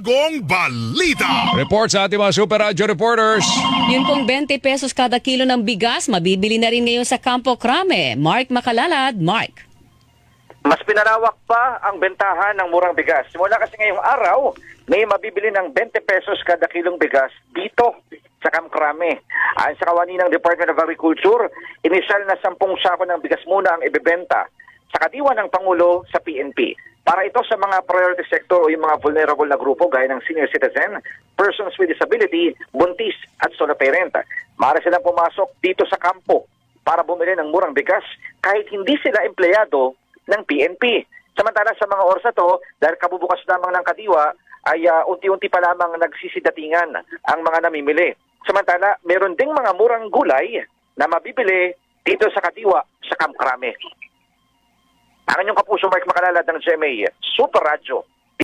bagong balita. Report sa ating mga Super Radio reporters. Yun pong 20 pesos kada kilo ng bigas, mabibili na rin ngayon sa Campo Crame. Mark Makalalad, Mark. Mas pinalawak pa ang bentahan ng murang bigas. Simula kasi ngayong araw, may mabibili ng 20 pesos kada kilong bigas dito sa Kamkrame. Ayon sa kawani ng Department of Agriculture, inisyal na 10 sako ng bigas muna ang ibebenta sa kadiwa ng Pangulo sa PNP. Para ito sa mga priority sector o yung mga vulnerable na grupo gaya ng senior citizen, persons with disability, buntis at solo parent. Maaari silang pumasok dito sa kampo para bumili ng murang bigas kahit hindi sila empleyado ng PNP. Samantala sa mga oras to, dahil kabubukas lamang ng kadiwa, ay ah, unti-unti pa lamang nagsisidatingan ang mga namimili. Samantala, meron ding mga murang gulay na mabibili dito sa kadiwa sa Kamkrame. Ang inyong kapuso Mark Makalalad ng GMA Super Radio